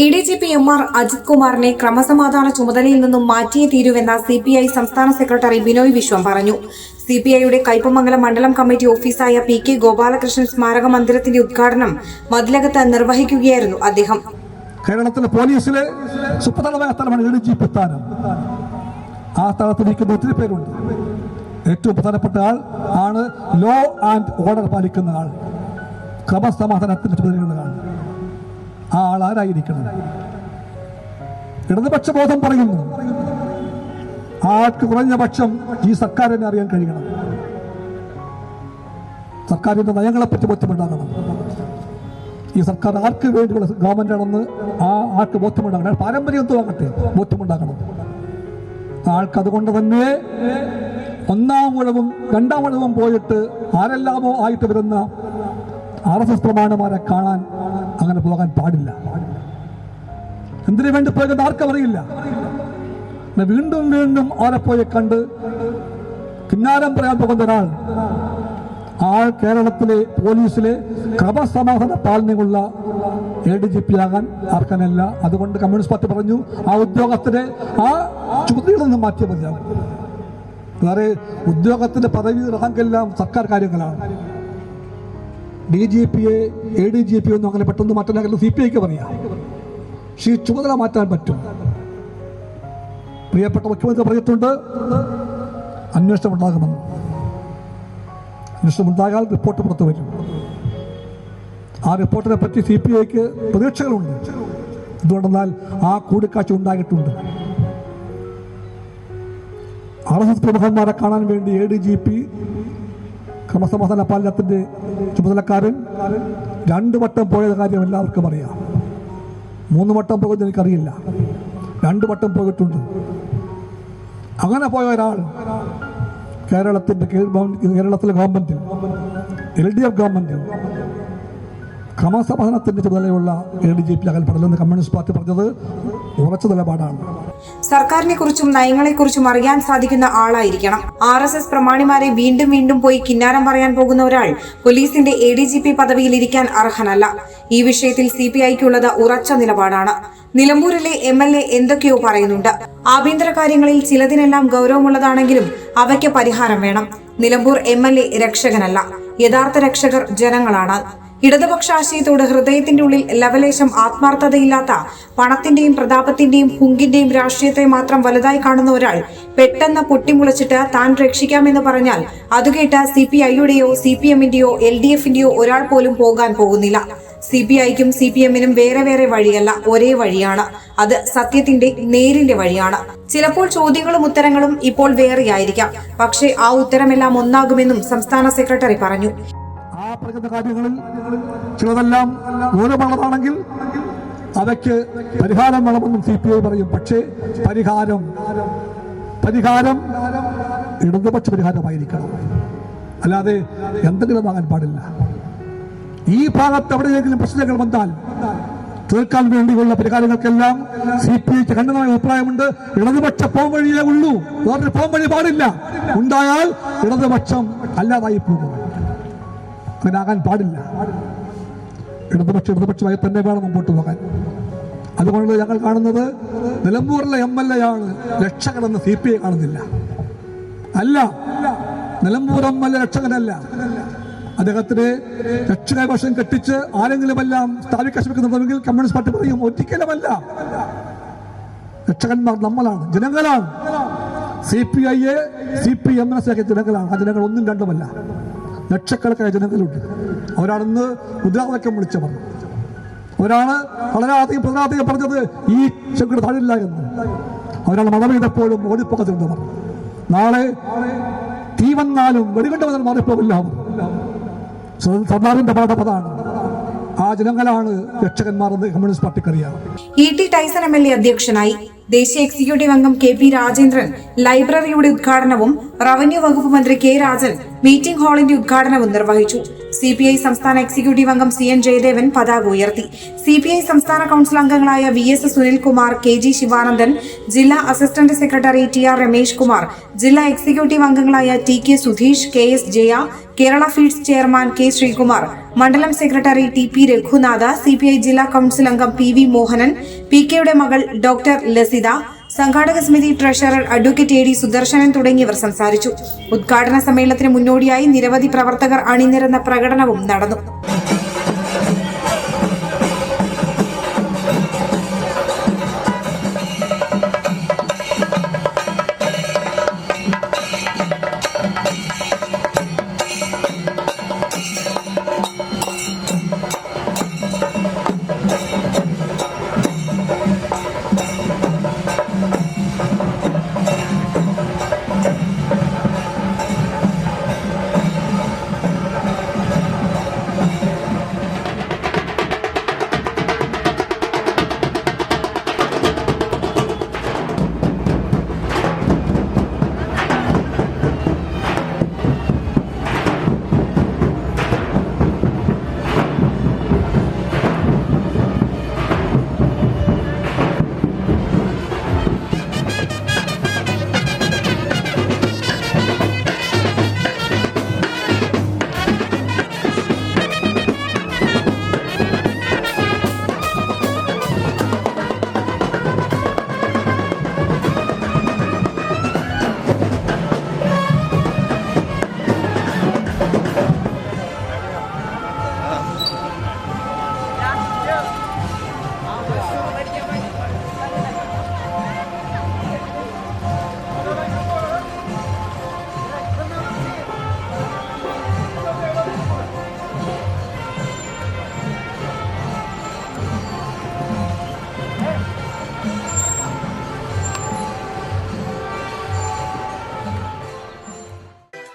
A D G P M R Ajith കുമാറിനെ ക്രമസമാധാന ചുമതലയിൽ നിന്നും മാറ്റിയേ തീരുവെന്ന സി പി ഐ സംസ്ഥാന സെക്രട്ടറി ബിനോയ് വിശ്വം പറഞ്ഞു. സി പി ഐയുടെ കയ്പമംഗലം മണ്ഡലം കമ്മിറ്റി ഓഫീസായ പി കെ ഗോപാലകൃഷ്ണൻ സ്മാരക മന്ദിരത്തിന്റെ ഉദ്ഘാടനം മതിലകത്ത് നിർവഹിക്കുകയായിരുന്നു അദ്ദേഹം. കേരളത്തിലെ പോലീസിലെ സുപ്രധാനമായ സ്ഥലമാണ് പി സ്ഥാനം ആ സ്ഥലത്ത് ഇരിക്കുന്ന ഒത്തിരി പേരുണ്ട്. ഏറ്റവും പ്രധാനപ്പെട്ട ആൾ ആണ് ലോ ആൻഡ് ഓർഡർ പാലിക്കുന്ന ആൾ. ക്രമസമാധാനത്തിന് ചുമതലയുള്ള ആൾ. ആ ആൾ ആരായിരിക്കണം ഇടതുപക്ഷ ബോധം പറയുന്നു. ആൾക്ക് കുറഞ്ഞ പക്ഷം ഈ സർക്കാരിനെ അറിയാൻ കഴിയണം. സർക്കാരിന്റെ നയങ്ങളെപ്പറ്റി ബോധ്യമുണ്ടാകണം. ഈ സർക്കാർ ആർക്ക് വേണ്ടിയുള്ള ഗവൺമെന്റ് ആണെന്ന് ആ ആൾക്ക് ബോധ്യമുണ്ടാകണം. പാരമ്പര്യം തോന്നട്ടെ ബോധ്യമുണ്ടാകണം. ആൾക്ക് അതുകൊണ്ട് തന്നെ ഒന്നാം ഉഴവും രണ്ടാം ഉഴവും പോയിട്ട് ആരെല്ലാമോ ആയിട്ട് വരുന്ന ആർ എസ് എസ് പ്രമാണമാരെ കാണാൻ അങ്ങനെ പോകാൻ പാടില്ല. എന്തിനു വേണ്ടി പോയത് ആർക്കും അറിയില്ല. വീണ്ടും വീണ്ടും അവരെ പോയി കണ്ട് കിന്നാരം പറയാൻ പോകുന്ന ഒരാൾ. ആൾ കേരളത്തിലെ പോലീസിലെ ക്രമസമാധാന പാലനയുള്ള എ ഡി ജി പി ആകാൻ ആർക്കാനല്ല അതുകൊണ്ട് കമ്മ്യൂണിസ്റ്റ് പാർട്ടി പറഞ്ഞു ആ ഉദ്യോഗസ്ഥരെ ആ ചുമതലയിൽ നിന്ന് മാറ്റിയ മതിയാകും. വേറെ ഉദ്യോഗത്തിന്റെ പദവി റാങ്കെല്ലാം സർക്കാർ കാര്യങ്ങളാണ്. ഡി ജി പിയെ എ ഡി ജി പി ഒന്നും അങ്ങനെ പെട്ടെന്ന് മാറ്റാൻ സി പി ഐക്ക് പറയാം പക്ഷേ ഈ ചുമതല മാറ്റാൻ പറ്റും. പ്രിയപ്പെട്ട മുഖ്യമന്ത്രി പറഞ്ഞിട്ടുണ്ട് അന്വേഷണം ഉണ്ടാകുമെന്ന്. അന്വേഷണം ഉണ്ടാകാൻ റിപ്പോർട്ട് പുറത്തു വരും. ആ റിപ്പോർട്ടിനെ പറ്റി സി പി ഐക്ക് പ്രതീക്ഷകളുണ്ട്. എന്തുകൊണ്ടെന്നാൽ ആ കൂടിക്കാഴ്ച ഉണ്ടായിട്ടുണ്ട്. ആർ എസ് എസ് പ്രമുഖന്മാരെ കാണാൻ വേണ്ടി എ ഡി ജി പി ക്രമസമാധാന പാലനത്തിന്റെ ചുമതലക്കാരൻ രണ്ടു വട്ടം പോയത് കാര്യം എല്ലാവർക്കും അറിയാം. മൂന്ന് വട്ടം പോകുന്നത് എനിക്കറിയില്ല. രണ്ടു വട്ടം പോയിട്ടുണ്ട്. അങ്ങനെ പോയ ഒരാൾ കേരളത്തിന്റെ കേരളത്തിലെ government L D F government ക്രമസമാധാനത്തിന്റെ ചുമതലയുള്ള എ ഡി ജി പി അകൽപ്പെടലെന്ന് കമ്മ്യൂണിസ്റ്റ് പാർട്ടി പറഞ്ഞത് ഉറച്ച നിലപാടാണ്. സർക്കാരിനെ കുറിച്ചും നയങ്ങളെക്കുറിച്ചും അറിയാൻ സാധിക്കുന്ന ആളായിരിക്കണം. ആർ എസ് എസ് പ്രമാണിമാരെ വീണ്ടും വീണ്ടും പോയി കിന്നാരം പറയാൻ പോകുന്ന ഒരാൾ പോലീസിന്റെ എ ഡി ജി പി പദവിയിൽ ഇരിക്കാൻ അർഹനല്ല. ഈ വിഷയത്തിൽ സി പി ഐക്കുള്ളത് ഉറച്ച നിലപാടാണ്. നിലമ്പൂരിലെ എം എൽ എ എന്തൊക്കെയോ പറയുന്നുണ്ട്. ആഭ്യന്തര കാര്യങ്ങളിൽ ചിലതിനെല്ലാം ഗൗരവമുള്ളതാണെങ്കിലും അവയ്ക്ക് പരിഹാരം വേണം. നിലമ്പൂർ എം എൽ എ രക്ഷകനല്ല. യഥാർത്ഥ രക്ഷകർ ജനങ്ങളാണ്. ഇടതുപക്ഷ ആശയത്തോട് ഹൃദയത്തിന്റെ ഉള്ളിൽ ലവലേശം ആത്മാർത്ഥതയില്ലാത്ത പണത്തിന്റെയും പ്രതാപത്തിന്റെയും ഹുങ്കിന്റെയും രാഷ്ട്രീയത്തെ മാത്രം വലുതായി കാണുന്ന ഒരാൾ പെട്ടെന്ന് പൊട്ടിമുളച്ചിട്ട് താൻ രക്ഷിക്കാമെന്ന് പറഞ്ഞാൽ അത് കേട്ട സി പി ഐയുടെയോ സി പി എമ്മിന്റെയോ എൽ ഡി എഫിന്റെയോ ഒരാൾ പോലും പോകാൻ പോകുന്നില്ല. സി പി ഐക്കും സി പി എമ്മിനും വേറെ വേറെ വഴിയല്ല ഒരേ വഴിയാണ്. അത് സത്യത്തിന്റെ നേരിന്റെ വഴിയാണ്. ചിലപ്പോൾ ചോദ്യങ്ങളും ഉത്തരങ്ങളും ഇപ്പോൾ വേറെയായിരിക്കാം. പക്ഷേ ആ ഉത്തരമെല്ലാം ഒന്നാകുമെന്നും സംസ്ഥാന സെക്രട്ടറി പറഞ്ഞു. പറയുന്ന കാര്യങ്ങളിൽ ചിലതെല്ലാം മൂലമുള്ളതാണെങ്കിൽ അവയ്ക്ക് പരിഹാരം വേണമെന്നും സി പി ഐ പറയും. പക്ഷേ പരിഹാരം പരിഹാരം ഇടതുപക്ഷ പരിഹാരമായിരിക്കണം. അല്ലാതെ എന്തെങ്കിലും വാങ്ങാൻ പാടില്ല. ഈ ഭാഗത്ത് എവിടെയെങ്കിലും പ്രശ്നങ്ങൾ വന്നാൽ തീർക്കാൻ വേണ്ടിയുള്ള പരിഹാരങ്ങൾക്കെല്ലാം സി പി ഐക്ക് കണ്ടമായ അഭിപ്രായമുണ്ട്. ഇടതുപക്ഷ പോം വഴിയേ ഉള്ളൂ. വേറൊരു പോംവഴി പാടില്ല. ഉണ്ടായാൽ ഇടതുപക്ഷം അല്ലാതായി പോകും. അങ്ങനെ ആകാൻ പാടില്ല. ഇടതുപക്ഷ ഇടതുപക്ഷമായി തന്നെ വേണം മുമ്പോട്ട് പോകാൻ. അതുകൊണ്ട് ഞങ്ങൾ കാണുന്നത് നിലമ്പൂരിലെ എം എൽ എ ആണ് രക്ഷകനെന്ന് സി പി ഐ കാണുന്നില്ല. അല്ല നിലമ്പൂർ എം എൽ എ രക്ഷകനല്ല. അദ്ദേഹത്തിന് രക്ഷകവശം കെട്ടിച്ച് ആരെങ്കിലും എല്ലാം സ്ഥാപിക്കാൻ ശ്രമിക്കുന്നുണ്ടെങ്കിൽ കമ്മ്യൂണിസ്റ്റ് പാർട്ടി പറയും ഒരിക്കലുമല്ല. രക്ഷകന്മാർ നമ്മളാണ് ജനങ്ങളാണ്. സി പി ഐയെ സി പി എമ്മിനെ ജനങ്ങളാണ് ആ ജനങ്ങൾ ഒന്നും രണ്ടുമല്ല. ലക്ഷക്കണക്കായ ജനതയിലുണ്ട് അവരാണെന്ന് മുദ്രാവാക്യം വിളിച്ചവർ അവരാണ് വളരെ അധികം പ്രധാനധികം പറഞ്ഞത് ഈ ചെങ്കിട താഴില്ല എന്ന്. അവരാണ് മഴ പെയ്തപ്പോഴും ഓടിപ്പോകത്തിരുന്നവർ നാളെ തീ വന്നാലും വെടികെട്ട് വന്നാലും മാറിപ്പോകില്ല സർദാറിന്റെ പാഠപതാണ് ആ ജനങ്ങളാണ് രക്ഷകന്മാർ എന്ന് communist പാർട്ടിക്കറിയാം E T Tyson M L A അധ്യക്ഷനായി ദേശീയ എക്സിക്യൂട്ടീവ് അംഗം കെ പി രാജേന്ദ്രൻ ലൈബ്രറിയുടെ ഉദ്ഘാടനവും റവന്യൂ വകുപ്പ് മന്ത്രി കെ രാജൻ മീറ്റിംഗ് ഹാളിന്റെ ഉദ്ഘാടനവും നിർവഹിച്ചു. സി പി ഐ സംസ്ഥാന എക്സിക്യൂട്ടീവ് അംഗം സി എൻ ജയദേവൻ പതാക ഉയർത്തി. സി പി ഐ സംസ്ഥാന കൌൺസിൽ അംഗങ്ങളായ V S Sunilkumar K G Sivanandan ജില്ലാ assistant secretary T R Ramesh Kumar ജില്ലാ എക്സിക്യൂട്ടീവ് അംഗങ്ങളായ T K Sudheesh K S Jaya Kerala feeds chairman K Sreekumar മണ്ഡലം secretary T P Raghunatha C P I ജില്ലാ council അംഗം P V Mohanan P കെയുടെ മകൾ doctor Lasitha സംഘാടക സമിതി treasurer advocate A D Sudarsanan തുടങ്ങിയവർ സംസാരിച്ചു. ഉദ്ഘാടന സമ്മേളനത്തിന് മുന്നോടിയായി നിരവധി പ്രവർത്തകർ അണിനിരന്ന പ്രകടനവും നടന്നു.